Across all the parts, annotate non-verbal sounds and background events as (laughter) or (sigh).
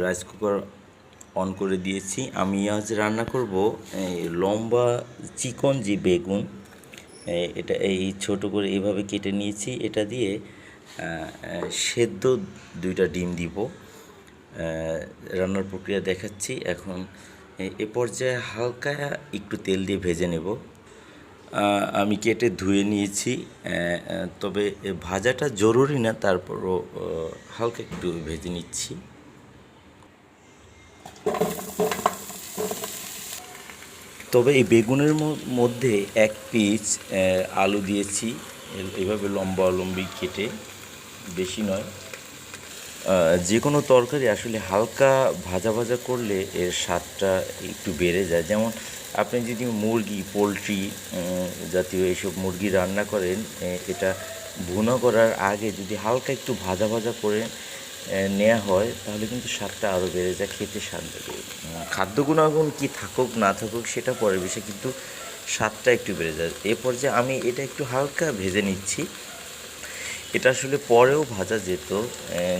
Rice cooker on করে দিয়েছি। আমি আজ রান্না করব লম্বা চিকন যে বেগুন এটা এই ছোট করে এইভাবে কেটে নিয়েছি। এটা দিয়ে সেদ্ধ দুইটা ডিম দিব। রান্নার প্রক্রিয়া দেখাচ্ছি। এখন, এ- পর্যায়ে হালকা একটু তেল দিয়ে ভেজে নেব। আমি কেটে ধুয়ে নিয়েছি। তবে ভাজাটা জরুরি না, তারপরও হালকা একটু ভেজে নিচ্ছি। তবে এই বেগুনের মধ্যে এক পিস আলু দিয়েছি। এভাবে লম্বা লম্বি কেটে, বেশি নয়। যে কোনো তরকারি আসলে হালকা ভাজা ভাজা করলে এর স্বাদটা একটু বেড়ে যায়। যেমন আপনি যদি মুরগি, পোলট্রি জাতীয় এইসব মুরগি রান্না করেন এটা ভুনা করার আগে যদি হালকা একটু ভাজা ভাজা করে নেওয়া হয়, তাহলে কিন্তু স্বাদটা আরও বেড়ে যায়, খেতে স্বাদ খাদ্য গুণাগুণ কী থাকুক, না থাকুক, সেটা পরের বিষয়, কিন্তু স্বাদটা একটু বেড়ে যায়। এ পর্যায়ে আমি এটা একটু হালকা ভেজে নিচ্ছি। এটা আসলে পরেও ভাজা যেত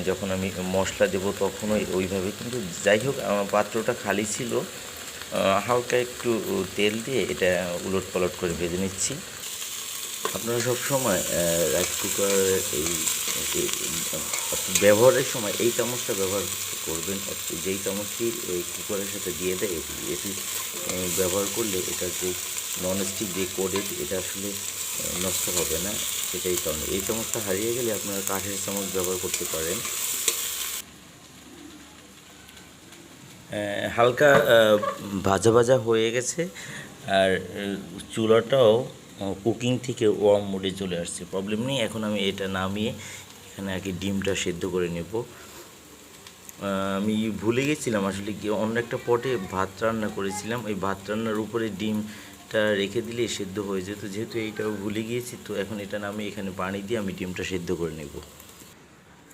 যখন আমি মশলা দেবো তখন ওই ওইভাবে, কিন্তু যাই হোক, আমার পাত্রটা খালি ছিল। হালকা একটু তেল দিয়ে এটা উলট পালট করে ভেজে নিচ্ছি। আপনারা সব সময় রাইস কুকার এই ব্যবহারের সময় এই চামচটা ব্যবহার করবেন। যেই চামচটি এই কুকারের সাথে দিয়ে দেয়, এটি এটি ব্যবহার করলে এটা যে ননস্টিক যে কোডেড এটা আসলে নষ্ট হবে না, সেটাই কারণে। এই চামচটা হারিয়ে গেলে আপনারা কাঠের চামচ ব্যবহার করতে পারেন। হালকা ভাজা ভাজা হয়ে গেছে, আর চুলাটাও কুকিং থেকে ওয়ার্ম মোডে চলে আসছে। প্রবলেম নেই, এখন আমি এটা নামিয়ে এখানে আগে ডিমটা সেদ্ধ করে নেব। আমি ভুলে গেছিলাম আসলে কি, অন্য একটা পটে ভাত রান্না করেছিলাম। ওই ভাত রান্নার উপরে ডিমটা রেখে দিলে সেদ্ধ হয়ে যেত। যেহেতু এইটাও ভুলে গিয়েছি, তো এখন এটা নামিয়ে এখানে পানি দিয়ে আমি ডিমটা সেদ্ধ করে নেব।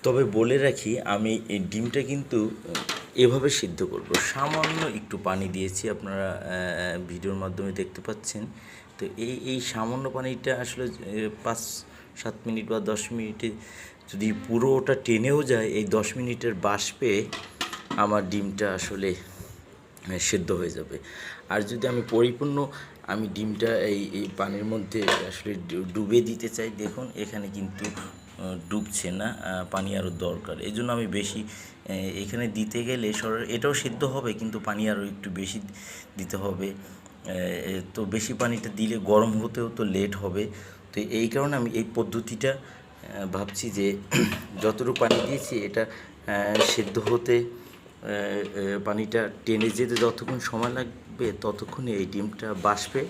তবে বলে রাখি, আমি এই ডিমটা কিন্তু এভাবে সিদ্ধ করব। সামান্য একটু পানি দিয়েছি, আপনারা ভিডিওর মাধ্যমে দেখতে পাচ্ছেন। তো এই এই সামান্য পানিটা আসলে পাঁচ, সাত মিনিট বা দশ মিনিটে যদি পুরোটা টেনেও যায়, এই দশ মিনিটের বাষ্পে আমার ডিমটা আসলে সেদ্ধ হয়ে যাবে। আর যদি আমি পরিপূর্ণ, আমি ডিমটা এই এই পানির মধ্যে আসলে ডুবে দিতে চাই, দেখুন, এখানে কিন্তু ডুবছে না পানি আরও দরকার। এই জন্য আমি বেশি এখানে দিতে গেলে সর, এটাও সিদ্ধ হবে, কিন্তু পানি আরও একটু বেশি দিতে হবে। তো বেশি পানিটা দিলে গরম হতেও তো লেট হবে। তো এই কারণে আমি এই পদ্ধতিটা ভাবছি যে (clears throat) যতটুকু পানি দিয়েছি এটা সেদ্ধ হতে পানিটা টেনে যেতে যতক্ষণ সময় লাগবে ততক্ষণে এই ডিমটা বাষ্পে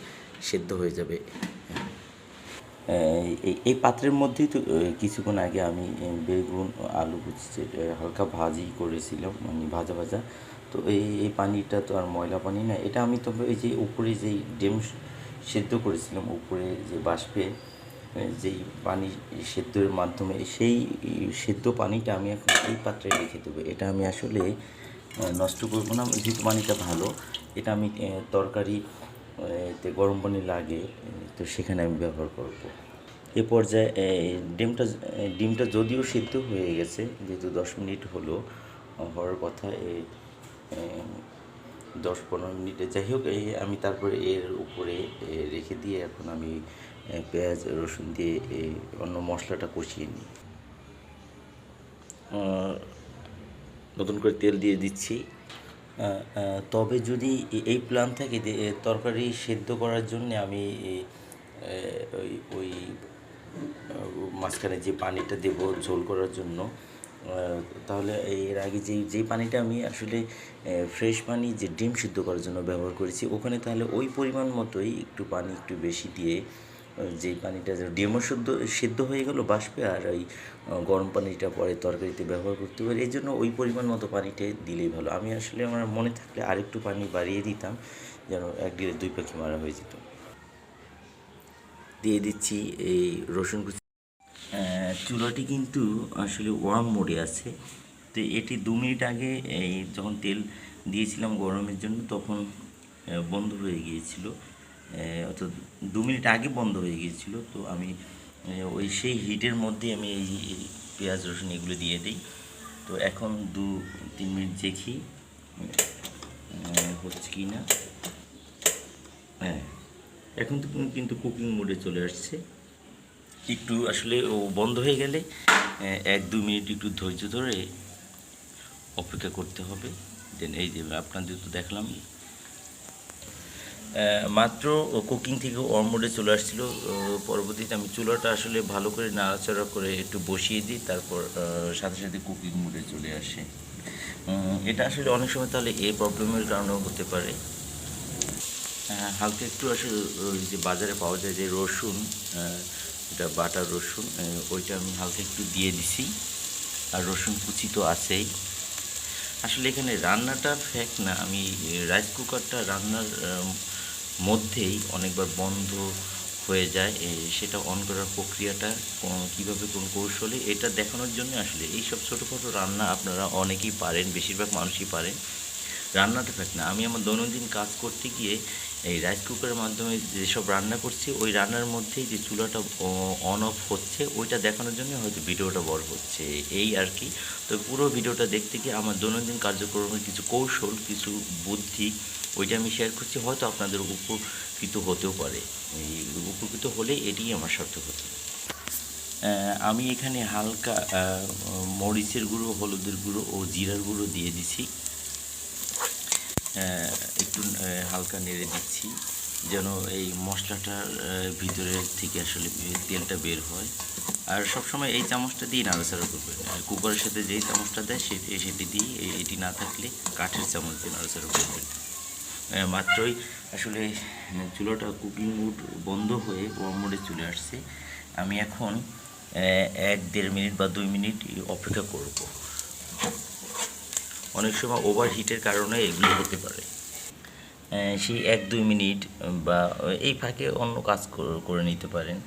সেদ্ধ হয়ে যাবে। এই পাত্রের মধ্যেই তো কিছুক্ষণ আগে আমি বেগুন, আলু কুচি হালকা ভাজি করেছিলাম মানে ভাজা ভাজা। তো এই এই পানিটা তো আর ময়লা পানি না। এটা আমি তবে এই যে উপরে যেই ডিম সেদ্ধ করেছিলাম, উপরে যে বাষ্পে যেই পানি সেদ্ধের মাধ্যমে, সেই সেদ্ধ পানিটা আমি এখন এই পাত্রে রেখে দেবো। এটা আমি আসলে নষ্ট করব না। যেহেতু পানিটা ভালো, এটা আমি তরকারি তে গরম পানি লাগে তো সেখানে আমি ব্যবহার করব। এ পর্যায়ে ডিমটা ডিমটা যদিও সেদ্ধ হয়ে গেছে, যেহেতু দশ মিনিট হলো, হওয়ার কথা দশ পনেরো মিনিটে। যাই হোক, এই আমি তারপরে এর উপরে রেখে দিয়ে এখন আমি পেঁয়াজ, রসুন দিয়ে অন্য মশলাটা কষিয়ে নিই। নতুন করে তেল দিয়ে দিচ্ছি। তবে যদি এই প্ল্যান থাকে তরকারি সেদ্ধ করার জন্য আমি ওই ওই মাঝখানে যে পানিটা দেব ঝোল করার জন্য তাহলে এর আগে যেই যেই পানিটা আমি আসলে ফ্রেশ পানি যে ডিম সিদ্ধ করার জন্য ব্যবহার করেছি, ওখানে তাহলে ওই পরিমাণ মতোই একটু পানি একটু বেশি দিয়ে যেই পানিটা ডিমও শুদ্ধ সিদ্ধ হয়ে গেল বাষ্পে আর ওই গরম পানিটা পরে তরকারিতে ব্যবহার করতে পারি, এই জন্য ওই পরিমাণ মতো পানিটা দিলেই ভালো। আমি আসলে আমার মনে থাকলে আরেকটু পানি বাড়িয়ে দিতাম, যেন এক ডিলে দুই পাখি মারা হয়ে যেত। দিয়ে দিচ্ছি এই রসুন কুচি। চুলাটি কিন্তু আসলে ওয়ার্ম মোডে আছে। তো এটি দু মিনিট আগে, এই যখন তেল দিয়েছিলাম গরমের জন্য, তখন বন্ধ হয়ে গিয়েছিল। অর্থাৎ দু মিনিট আগে বন্ধ হয়ে গিয়েছিল। তো আমি ওই সেই হিটের মধ্যে আমি এই পেঁয়াজ, রসুন এগুলো দিয়ে দিই। তো এখন দু, তিন মিনিট দেখি হচ্ছে কি না হ্যাঁ এখন তো কিন্তু কুকিং মোডে চলে আসছে। একটু আসলে ও বন্ধ হয়ে গেলে এক দু মিনিট একটু ধৈর্য ধরে অপেক্ষা করতে হবে। দেন এই যে আপনাদের তো দেখলাম মাত্র কুকিং থেকে ওয়ার্ম মোডে চলে আসছিল। পরবর্তীতে আমি চুলাটা আসলে ভালো করে নাড়াচাড়া করে একটু বসিয়ে দিই, তারপর সাথে সাথে কুকিং মোডে চলে আসে। এটা আসলে অনেক সময় তাহলে এই প্রবলেমের কারণেও হতে পারে। হালকা একটু আসলে যে বাজারে পাওয়া যায় যে রসুন এটা বাটার রসুন ওইটা আমি হালকা একটু দিয়ে দিছি। আর রসুন কুচি তো আছেই। আসলে এখানে রান্নাটা ফ্যাক না, আমি রাইস কুকারটা রান্নার মধ্যেই অনেকবার বন্ধ হয়ে যায়। সেটা অন করার প্রক্রিয়াটা কীভাবে কোন কৌশলে এটা দেখানোর জন্য আসলে এইসব ছোটোখাটো রান্না আপনারা অনেকেই পারেন, বেশিরভাগ মানুষই পারেন। রান্নাটা ফ্যাক না। আমি আমার দৈনন্দিন কাজ করতে গিয়ে এই রাইস কুকারের মাধ্যমে যেসব রান্না করছি, ওই রান্নার মধ্যেই যে চুলাটা অন অফ হচ্ছে, ওইটা দেখানোর জন্য হয়তো ভিডিওটা বড় হচ্ছে। এই আর কি। তো পুরো ভিডিওটা দেখতে গিয়ে আমার দৈনন্দিন কার্যক্রমের কিছু কৌশল, কিছু বুদ্ধি, ওইটা আমি শেয়ার করছি, হয়তো আপনাদের উপকৃত হতেও পারে। এই উপকৃত হলে এটিই আমার সার্থক হতো আমি এখানে হালকা মরিচের গুঁড়ো, হলুদের গুঁড়ো ও জিরার গুঁড়ো দিয়ে দিছি। একটু হালকা নেড়ে দিচ্ছি, যেন এই মশলাটার ভিতরের থেকে আসলে তেলটা বের হয়। আর সবসময় এই চামচটা দিয়ে নাড়াচাড়া করবেন। কুকারের সাথে যেই চামচটা দেয় সেটি সেটি দিয়ে এটি না থাকলে কাঠের চামচ দিয়ে নাড়াচাড়া করবেন। মাত্রই আসলে চুলাটা কুকিং মুড বন্ধ হয়ে ওয়ার্ম মোডে চলে আসছে। আমি এখন এক দেড় মিনিট বা দুই মিনিট অপেক্ষা করব। অনেক সময় ওভার হিটের কারণে এগুলো হতে পারে। সেই এক দুই মিনিট বা এই ফাঁকে অন্য কাজ কর- নিতে পারেন।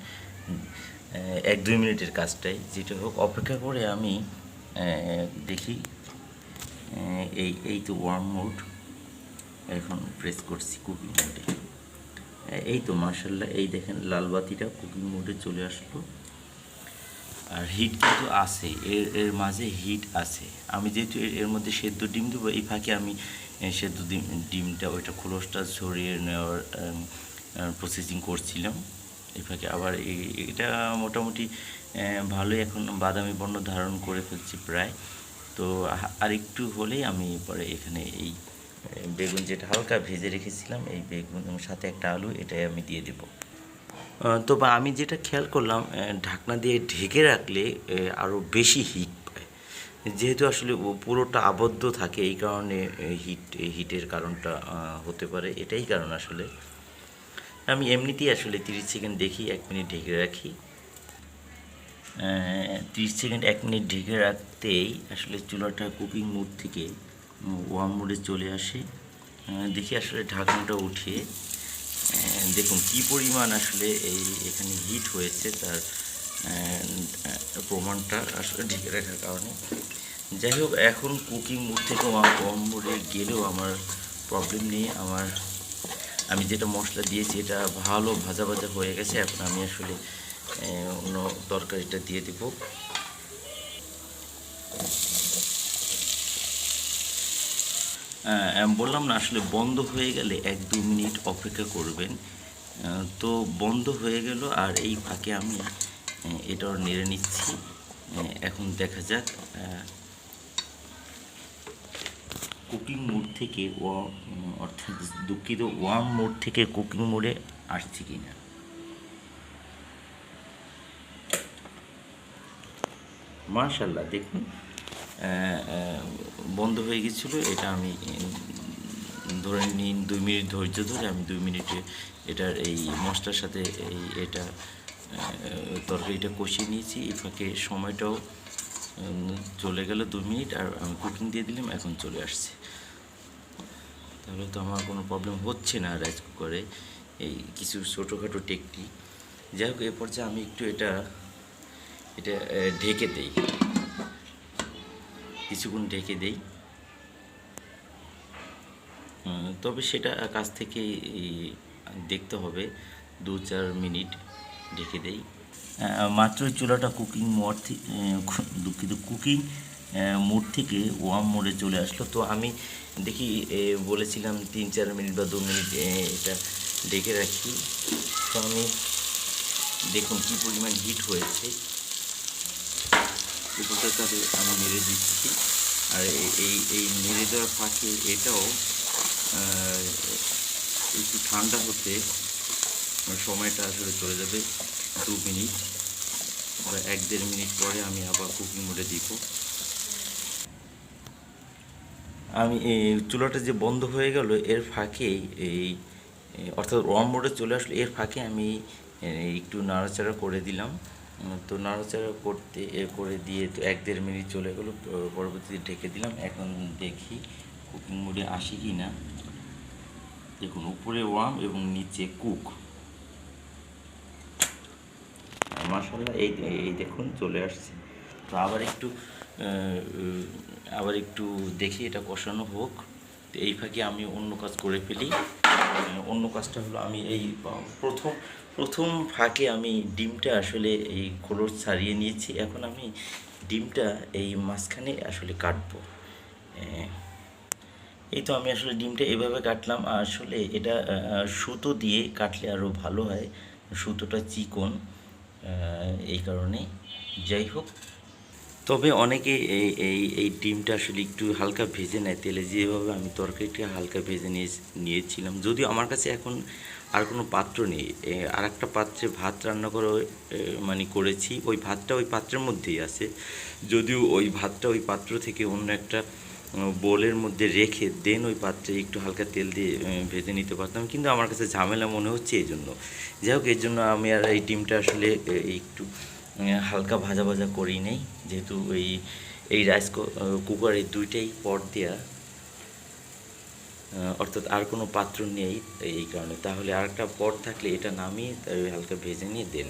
এক দুই মিনিটের কাজটাই। যেটা হোক, অপেক্ষা করে আমি দেখি এই এই তো ওয়ার্ম মোড এখন প্রেস করছি কুকিং মোডে এই তো মার্শাল্লাহ এই দেখেন, লাল বাতিটা কুকিং মোডে চলে আসলো। আর হিট কিন্তু আছে, এর এর মাঝে হিট আছে। আমি যেহেতু এর- মধ্যে সেদ্ধ ডিম দেবো, এই ফাঁকে আমি সেদ্ধ ডিম, ডিমটা ওইটা খোলসটা ছড়িয়ে নেওয়ার প্রসেসিং করছিলাম। এই ফাঁকে আবার এটা মোটামুটি ভালোই এখন বাদামি বর্ণ ধারণ করে ফেলছি প্রায়। তো আর একটু হলেই আমি পরে এখানে এই বেগুন যেটা হালকা ভেজে রেখেছিলাম, এই বেগুন সাথে একটা আলু, এটাই আমি দিয়ে দেবো। তো বা আমি যেটা খেয়াল করলাম ঢাকনা দিয়ে ঢেকে রাখলে আরও বেশি হিট পায়। যেহেতু আসলে পুরোটা আবদ্ধ থাকে, এই কারণে হিট হিটের কারণটা হতে পারে। এটাই কারণ আসলে। আমি এমনিতেই আসলে তিরিশ সেকেন্ড দেখি, এক মিনিট ঢেকে রাখি। তিরিশ সেকেন্ড এক মিনিট ঢেকে রাখতেই আসলে চুলাটা কুকিং মুড থেকে ওয়ার্ম মুডে চলে আসে। দেখি আসলে ঢাকনাটা উঠিয়ে দেখুন, কি পরিমাণ আসলে এই এখানে হিট হয়েছে তার প্রমাণটা আসলে ঢেকে রাখার কারণে। যাই হোক, এখন কুকিং মুড থেকে কম মুডে গেলেও আমার প্রবলেম নেই। আমার, আমি যেটা মশলা দিয়েছি এটা ভালো ভাজা ভাজা হয়ে গেছে। এখন আমি আসলে অন্য তরকারিটা দিয়ে দেব আহ, আমি বললাম না, আসলে বন্ধ হয়ে গেলে এক দু মিনিট অপেক্ষা করবেন। তো বন্ধ হয়ে গেল আর এই ফাঁকে আমি এটাও নেড়ে নিচ্ছি। এখন দেখা যাক কুকিং মোড থেকে অর্থাৎ দুঃখিত ওয়ার্ম মোড থেকে কুকিং মোডে আসছে কি না মার্শাল্লাহ দেখুন। বন্ধ হয়ে গেছিল, এটা আমি ধরে নিন দুই মিনিট ধৈর্য ধরে আমি দুই মিনিটে এটার এই মশলার সাথে এই এটা তরকারিটা কষিয়ে নিয়েছি এই ফাঁকে সময়টাও চলে গেল দু মিনিট, আর আমি কুকিং দিয়ে দিলাম, এখন চলে আসছে। তাহলে তো আমার কোনো প্রবলেম হচ্ছে না রাইস কুকারে এই কিছু ছোটোখাটো টেকনিক যাই হোক, এ যে আমি একটু এটা এটা ঢেকে দেই। কিছুক্ষণ ঢেকে দেই। তবে সেটা কাছ থেকে দেখতে হবে। দু চার মিনিট ঢেকে দেই। আহ, মাত্রই চুলাটা কুকিং মোড থেকে দুঃখিত কুকিং মোড থেকে ওয়াম মোডে চলে আসলো। তো আমি দেখি বলেছিলাম তিন চার মিনিট বা দু মিনিট এটা ডেকে রাখি। তো আমি দেখুন কী পরিমাণ হিট হয়েছে। উপরটার সাথে আমি মেরে দিচ্ছি। আর এই এই মেরে দেওয়ার ফাঁকে এটাও একটু ঠান্ডা হতে সময়টা আসলে চলে যাবে দু মিনিট। বা এক দেড় মিনিট পরে আমি আবার কুকিং মোডে দিব। আমি এই চুলাটা যে বন্ধ হয়ে গেল, এর ফাঁকে এই, অর্থাৎ ওয়ার্ম মোডে চলে আসলো, এর ফাঁকে আমি একটু নাড়াচাড়া করে দিলাম। তো নাড়াচাড়া করতে করে দিয়ে তো এক দেড় মিনিট চলে গেলো পরবর্তীতে ঢেকে দিলাম। এখন দেখি কুকিং মোডে আসি কি না। দেখুন, উপরে ওয়ার্ম এবং নিচে কুক মাসাল্লাহ এই এই দেখুন, চলে আসছে। তো আবার একটু আবার একটু দেখি এটা কষানো হোক। এই ফাঁকে আমি অন্য কাজ করে ফেলি। অন্য কাজটা হলো আমি এই প্রথম প্রথম ফাঁকে আমি ডিমটা আসলে এই খোলস ছাড়িয়ে নিয়েছি। এখন আমি ডিমটা এই মাঝখানে আসলে কাটবো। এই তো আমি আসলে ডিমটা এভাবে কাটলাম। আসলে এটা সুতো দিয়ে কাটলে আরও ভালো হয়। সুতোটা চিকন এই কারণে। যাই হোক, তবে অনেকে এই এই এই ডিমটা আসলে একটু হালকা ভেজে নেয়। তেলে যেভাবে আমি তরকারিটা হালকা ভেজে নিয়ে নিয়েছিলাম। যদিও আমার কাছে এখন আর কোনো পাত্র নেই। আর একটা পাত্রে ভাত রান্না করে মানে করেছি। ওই ভাতটা ওই পাত্রের মধ্যেই আছে। যদিও ওই ভাতটা ওই পাত্র থেকে অন্য একটা বোলের মধ্যে রেখে দেন ওই পাত্রে একটু হালকা তেল দিয়ে ভেজে নিতে পারতাম। কিন্তু আমার কাছে ঝামেলা মনে হচ্ছে এই জন্য যাই হোক এর জন্য আমি আর এই ডিমটা আসলে একটু হালকা ভাজা ভাজা করি নেই। যেহেতু এই এই রাইস কুকার এই দুইটাই পট দেওয়া অর্থাৎ আর কোনো পাত্র নেই এই কারণে। তাহলে আর একটা পট থাকলে এটা নামিয়ে হালকা ভেজে নিয়ে দেন।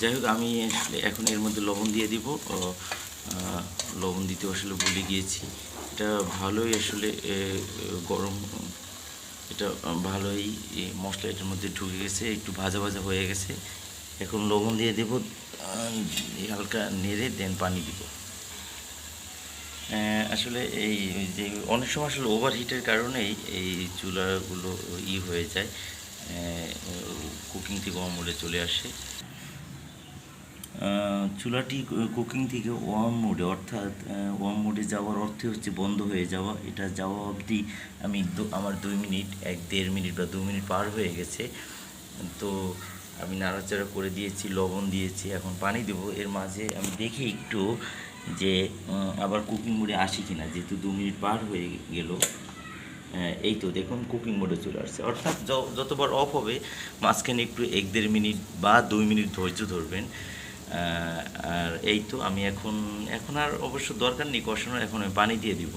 যাই হোক, আমি আসলে এখন এর মধ্যে লবণ দিয়ে দিব। লবণ দিতে আসলে ভুলে গিয়েছি। এটা ভালোই আসলে গরম, এটা ভালোই মশলা এটার মধ্যে ঢুকে গেছে, একটু ভাজা ভাজা হয়ে গেছে। এখন লবণ দিয়ে দেব হালকা নেড়ে দেন পানি দিব। আসলে এই যে অনেক সময় আসলে ওভার হিটের কারণেই এই চুলাগুলো ই হয়ে যায় কুকিং থেকে মোডে চলে আসে। চুলাটি কুকিং থেকে ওয়ার্ম মোডে অর্থাৎ ওয়ার্ম মোডে যাওয়ার অর্থে হচ্ছে বন্ধ হয়ে যাওয়া। এটা যাওয়া অবধি আমি আমার দুই মিনিট, এক দেড় মিনিট বা দু মিনিট পার হয়ে গেছে। তো আমি নাড়াচাড়া করে দিয়েছি, লবণ দিয়েছি, এখন পানি দেবো। এর মাঝে আমি দেখি একটু যে আবার কুকিং মোডে আসি কিনা, যেহেতু দু মিনিট পার হয়ে গেল। এই তো দেখুন কুকিং মোডে চলে আসছে। অর্থাৎ যতবার অফ হবে, মাঝখানে একটু এক দেড় মিনিট বা দুই মিনিট ধৈর্য ধরবেন। আর এই তো আমি এখন এখন আর অবশ্য দরকার নেই কষানোর, এখন আমি পানি দিয়ে দিব।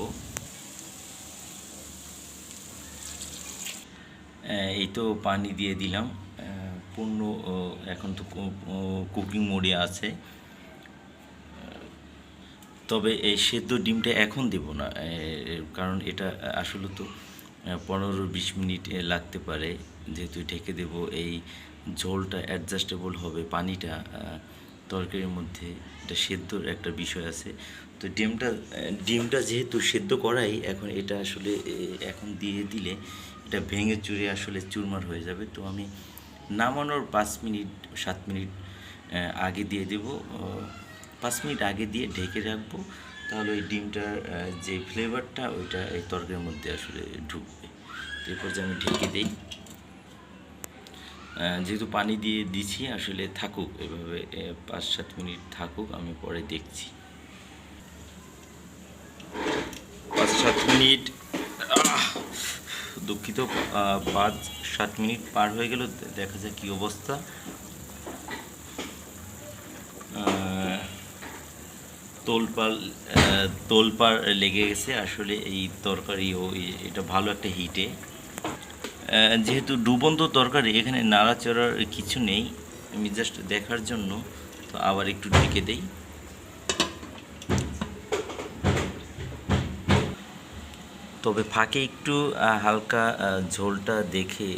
এই তো পানি দিয়ে দিলাম। পূর্ণ এখন তো কুকিং মোডে আছে। তবে এই সেদ্ধ ডিমটা এখন দেব না কারণ এটা আসলে তো পনেরো বিশ মিনিট লাগতে পারে। যেহেতু ঢেকে দেব, এই ঝোলটা অ্যাডজাস্টেবল হবে পানিটা তরকারির মধ্যে। এটা সেদ্ধর একটা বিষয় আছে। তো ডিমটা ডিমটা যেহেতু সেদ্ধ করাই, এখন এটা আসলে এখন দিয়ে দিলে এটা ভেঙে চুরে আসলে চুরমার হয়ে যাবে। তো আমি নামানোর পাঁচ মিনিট, সাত মিনিট আগে দিয়ে দেব পাঁচ মিনিট আগে দিয়ে ঢেকে রাখব। তাহলে ওই ডিমটার যে ফ্লেভারটা ওইটা এই তরকারির মধ্যে আসলে ঢুকবে। এরপর যে আমি ঢেকে দিই। যেহেতু পানি দিয়ে দিছি, আসলে থাকুক, এভাবে পাঁচ, সাত মিনিট থাকুক, আমি পরে দেখছি। পাঁচ, সাত মিনিট দুঃখিত পাঁচ সাত মিনিট পার হয়ে গেল দেখা যাক কী অবস্থা। তোলপাল আহ, তোলপাড় লেগে গেছে আসলে এই তরকারি ও এটা ভালো একটা হিটে। যেহেতু ডুবন্ত তরকারি এখানে নাড়াচড়ার কিছু নেই আমি জাস্ট দেখার জন্য তো আবার একটু ঢেকে দেই। তবে ফাঁকে একটু হালকা ঝোলটা দেখে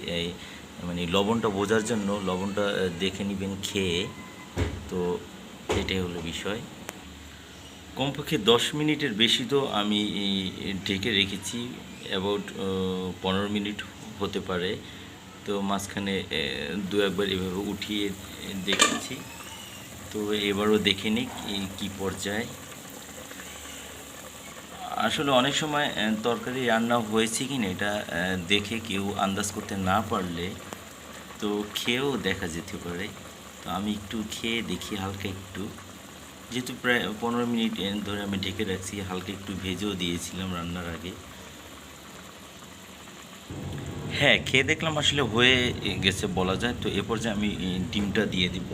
মানে লবণটা বোঝার জন্য লবণটা দেখে নেবেন খেয়ে। তো এটাই হলো বিষয়। কমপক্ষে দশ মিনিটের বেশি তো আমি ঢেকে রেখেছি। অ্যাবাউট পনেরো মিনিট হতে পারে। তো মাঝখানে দু একবার এভাবে উঠিয়ে দেখেছি। তো এবারও দেখে নিই কী পর্যায়ে। আসলে অনেক সময় তরকারি রান্না হয়েছে কি না এটা দেখে কেউ আন্দাজ করতে না পারলে তো খেয়েও দেখা যেতে পারে। তো আমি একটু খেয়ে দেখি হালকা একটু। যেহেতু প্রায় পনেরো মিনিট ধরে আমি ঢেকে রাখছি, হালকা একটু ভেজেও দিয়েছিলাম রান্নার আগে। হ্যাঁ খেয়ে দেখলাম আসলে হয়ে গেছে বলা যায়। তো এ পর্যায়ে আমি ডিমটা দিয়ে দিব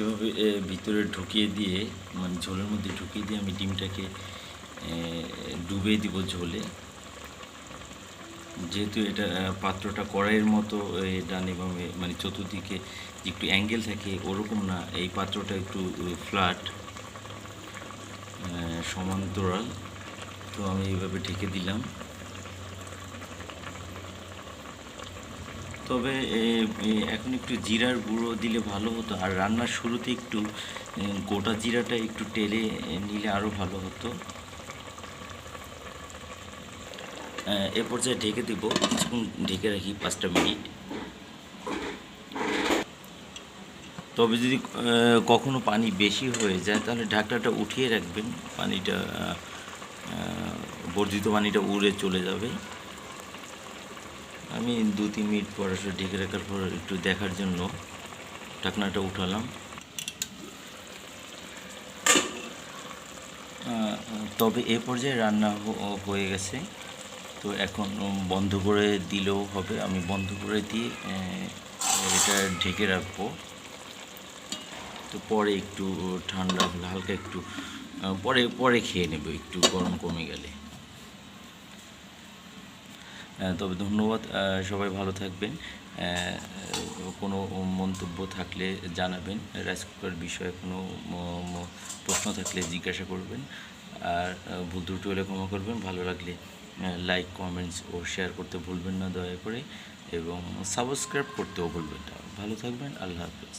এভাবে এ, ভিতরে ঢুকিয়ে দিয়ে মানে ঝোলের মধ্যে ঢুকিয়ে দিয়ে আমি ডিমটাকে এ, ডুবিয়ে দিব ঝোলে। যেহেতু এটা পাত্রটা কড়াইয়ের মতো ডানে বামে মানে চতুর্দিকে একটু অ্যাঙ্গেল থাকে ওরকম না। এই পাত্রটা একটু ফ্ল্যাট সমান্তরাল। তো আমি এইভাবে ঢেকে দিলাম। তবে এখন একটু জিরার গুঁড়ো দিলে ভালো হতো, আর রান্নার শুরুতে একটু গোটা জিরাটা একটু টেলে নিলে আরও ভালো হতো। এ পর্যায়ে ঢেকে দিব, কিছুক্ষণ ঢেকে রাখি পাঁচটা মিনিট। তবে যদি কখনো পানি বেশি হয়ে যায়, তাহলে ঢাকনাটা উঠিয়ে রাখবেন, পানিটা বর্ধিত পানিটা উড়ে চলে যাবে। আমি দু, তিন মিনিট পর আসলে ঢেকে রাখার পর একটু দেখার জন্য ঢাকনাটা উঠালাম। তবে এ পর্যায়ে রান্না হয়ে গেছে। তো এখন বন্ধ করে দিলেও হবে। আমি বন্ধ করে দিয়ে এটা ঢেকে রাখব। তো পরে একটু ঠান্ডা হলে হালকা একটু পরে পরে খেয়ে নেব। একটু গরম কমে গেলে। তবে ধন্যবাদ সবাই ভালো থাকবেন। কোনো মন্তব্য থাকলে জানাবেন রাইস কুকার বিষয়ে কোনো প্রশ্ন থাকলে জিজ্ঞাসা করবেন। আর ভুল ত্রুটি হলে ক্ষমা করবেন। ভালো লাগলে লাইক কমেন্টস ও শেয়ার করতে ভুলবেন না দয়া করে এবং সাবস্ক্রাইব করতেও ভুলবেন না। ভালো থাকবেন, আল্লাহ হাফেজ।